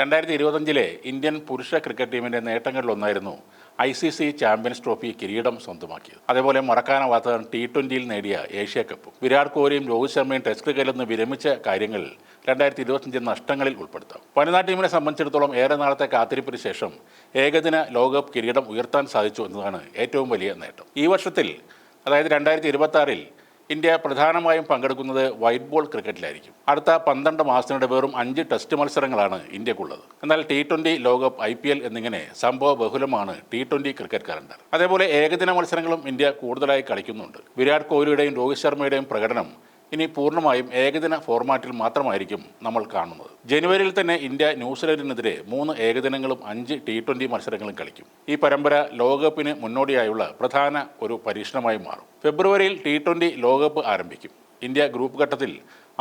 രണ്ടായിരത്തി ഇരുപത്തഞ്ചിലെ ഇന്ത്യൻ പുരുഷ ക്രിക്കറ്റ് ടീമിന്റെ നേട്ടങ്ങളിലൊന്നായിരുന്നു I C C champions trophy കിരീടം സ്വന്തമാക്കിയത്. അതേപോലെ മറക്കാനാവാത്ത ടി ട്വന്റിയിൽ നേടിയ ഏഷ്യ കപ്പും വിരാട് കോഹ്ലിയും രോഹിത് ശർമ്മയും ടെസ്റ്റ് ക്രിക്കറ്റിൽ നിന്ന് വിരമിച്ച കാര്യങ്ങൾ രണ്ടായിരത്തി ഇരുപത്തഞ്ച് നഷ്ടങ്ങളിൽ ഉൾപ്പെടുത്താം. വനിതാ ടീമിനെ സംബന്ധിച്ചിടത്തോളം ഏറെ നാളത്തെ കാത്തിരിപ്പിന് ശേഷം ഏകദിന ലോകകപ്പ് കിരീടം ഉയർത്താൻ സാധിച്ചു എന്നതാണ് ഏറ്റവും വലിയ നേട്ടം. ഈ വർഷത്തിൽ അതായത് രണ്ടായിരത്തി ഇരുപത്തി ഇന്ത്യ പ്രധാനമായും പങ്കെടുക്കുന്നത് വൈറ്റ് ബോൾ ക്രിക്കറ്റിലായിരിക്കും. അടുത്ത പന്ത്രണ്ട് മാസത്തിനിടെ വെറും അഞ്ച് ടെസ്റ്റ് മത്സരങ്ങളാണ് ഇന്ത്യക്കുള്ളത്. എന്നാൽ ടി ട്വന്റി ലോകകപ്പ് ഐ പി എൽ എന്നിങ്ങനെ സംഭവ ബഹുലമാണ് ടി ട്വന്റി ക്രിക്കറ്റ് കലണ്ടർ അതേപോലെ ഏകദിന മത്സരങ്ങളും ഇന്ത്യ കൂടുതലായി കളിക്കുന്നുണ്ട്. വിരാട് കോഹ്ലിയുടെയും രോഹിത് ശർമ്മയുടെയും പ്രകടനം ഇനി പൂർണമായും ഏകദിന ഫോർമാറ്റിൽ മാത്രമായിരിക്കും നമ്മൾ കാണുന്നത്. ജനുവരിയിൽ തന്നെ ഇന്ത്യ ന്യൂസിലൻഡിനെതിരെ മൂന്ന് ഏകദിനങ്ങളും അഞ്ച് ടി ട്വന്റി മത്സരങ്ങളും കളിക്കും. ഈ പരമ്പര ലോകകപ്പിന് മുന്നോടിയായുള്ള പ്രധാന ഒരു പരീക്ഷണമായി മാറും. ഫെബ്രുവരിയിൽ ടി ട്വന്റി ലോകകപ്പ് ആരംഭിക്കും. ഇന്ത്യ ഗ്രൂപ്പ് ഘട്ടത്തിൽ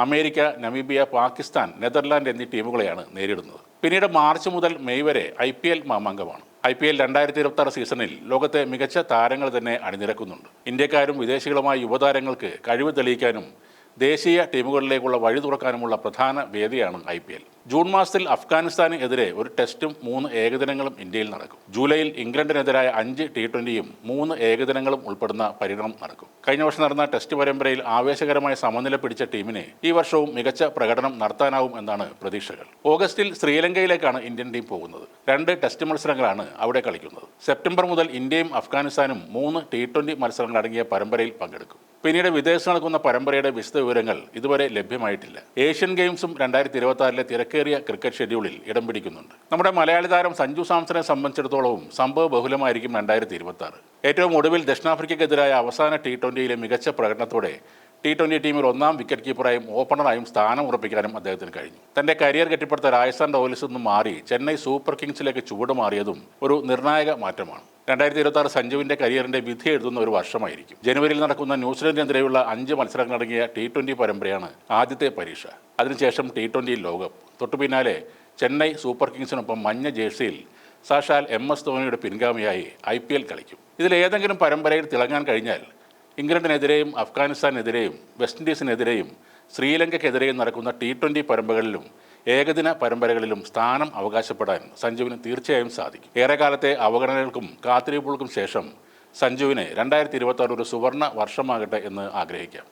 അമേരിക്ക നമീബിയ പാകിസ്ഥാൻ നെതർലാൻഡ് എന്നീ ടീമുകളെയാണ് നേരിടുന്നത്. പിന്നീട് മാർച്ച് മുതൽ മെയ് വരെ ഐ പി എൽ മാമാങ്കമാണ്. ഐ പി എൽ രണ്ടായിരത്തി ഇരുപത്തി ആറ് സീസണിൽ ലോകത്തെ മികച്ച താരങ്ങൾ തന്നെ അണിനിരക്കുന്നുണ്ട്. ഇന്ത്യക്കാരും വിദേശികളുമായ യുവതാരങ്ങൾക്ക് കഴിവ് തെളിയിക്കാനും ദേശീയ ടീമുകളിലേക്കുള്ള വഴി തുറക്കാനുമുള്ള പ്രധാന വേദിയാണ് ഐ ജൂൺ മാസത്തിൽ അഫ്ഗാനിസ്ഥാന് എതിരെ ഒരു ടെസ്റ്റും മൂന്ന് ഏകദിനങ്ങളും ഇന്ത്യയിൽ നടക്കും. ജൂലൈയിൽ ഇംഗ്ലണ്ടിനെതിരായ അഞ്ച് ടി ട്വന്റിയും മൂന്ന് ഏകദിനങ്ങളും ഉൾപ്പെടുന്ന പരിണാമം നടക്കും. കഴിഞ്ഞ വർഷം നടന്ന ടെസ്റ്റ് പരമ്പരയിൽ ആവേശകരമായ സമനില പിടിച്ച ടീമിനെ ഈ വർഷവും മികച്ച പ്രകടനം നടത്താനാവും എന്നാണ് പ്രതീക്ഷകൾ. ഓഗസ്റ്റിൽ ശ്രീലങ്കയിലേക്കാണ് ഇന്ത്യൻ ടീം പോകുന്നത്. രണ്ട് ടെസ്റ്റ് മത്സരങ്ങളാണ് അവിടെ കളിക്കുന്നത്. സെപ്റ്റംബർ മുതൽ ഇന്ത്യയും അഫ്ഗാനിസ്ഥാനും മൂന്ന് ടി മത്സരങ്ങൾ അടങ്ങിയ പരമ്പരയിൽ പങ്കെടുക്കും. പിന്നീട് വിദേശത്ത് നടക്കുന്ന പരമ്പരയുടെ വിശദ വിവരങ്ങൾ ഇതുവരെ ലഭ്യമായിട്ടില്ല. ഏഷ്യൻ ഗെയിംസും രണ്ടായിരത്തി ഇരുപത്തി ആറിലെ തിരക്കേറിയ ക്രിക്കറ്റ് ഷെഡ്യൂളിൽ ഇടം പിടിക്കുന്നുണ്ട്. നമ്മുടെ മലയാളി താരം സഞ്ജു സാംസനെ സംബന്ധിച്ചിടത്തോളവും സംഭവ ബഹുലമായിരിക്കും രണ്ടായിരത്തി ഇരുപത്തി ആറ് ഏറ്റവും ഒടുവിൽ ദക്ഷിണാഫ്രിക്കയ്ക്കെതിരായ അവസാന ടി ട്വന്റിയിലെ മികച്ച പ്രകടനത്തോടെ ടി ട്വന്റി ടീമിൽ ഒന്നാം വിക്കറ്റ് കീപ്പറായും ഓപ്പണറായും സ്ഥാനം ഉറപ്പിക്കാനും അദ്ദേഹത്തിന് കഴിഞ്ഞു. തന്റെ കരിയർ കെട്ടിപ്പടുത്ത രാജസ്ഥാൻ റോയൽസിൽ നിന്നും മാറി ചെന്നൈ സൂപ്പർ കിങ്സിലേക്ക് ചുവടുമാറിയതും ഒരു നിർണായക മാറ്റമാണ്. രണ്ടായിരത്തി ഇരുപത്തി ആറ് സഞ്ജുവിന്റെ കരിയറിന്റെ വിധി എഴുതുന്ന ഒരു വർഷമായിരിക്കും. ജനുവരിയിൽ നടക്കുന്ന ന്യൂസിലൻഡിനെതിരെയുള്ള അഞ്ച് മത്സരങ്ങളടങ്ങിയ ടി ട്വന്റി പരമ്പരയാണ് ആദ്യത്തെ പരീക്ഷ. അതിനുശേഷം ടി ട്വന്റി ലോകകപ്പ് തൊട്ടു പിന്നാലെ ചെന്നൈ സൂപ്പർ കിങ്സിനൊപ്പം മഞ്ഞ ജേഴ്സിയിൽ സാക്ഷാൽ എം എസ് ധോണിയുടെ പിൻഗാമിയായി ഐ പി എൽ കളിക്കും. ഇതിലേതെങ്കിലും പരമ്പരയിൽ തിളങ്ങാൻ കഴിഞ്ഞാൽ ഇംഗ്ലണ്ടിനെതിരെയും അഫ്ഗാനിസ്ഥാനെതിരെയും വെസ്റ്റ് ഇൻഡീസിനെതിരെയും ശ്രീലങ്കയ്ക്കെതിരെയും നടക്കുന്ന ടി ട്വന്റി പരമ്പരകളിലും ഏകദിന പരമ്പരകളിലും സ്ഥാനം അവകാശപ്പെടാൻ സഞ്ജുവിന് തീർച്ചയായും സാധിക്കും. ഏറെക്കാലത്തെ അവഗണനകൾക്കും കാത്തിരിപ്പുകൾക്കും ശേഷം സഞ്ജുവിനെ രണ്ടായിരത്തി ഇരുപത്തി ഒരു സുവർണ വർഷമാകട്ടെ എന്ന് ആഗ്രഹിക്കാം.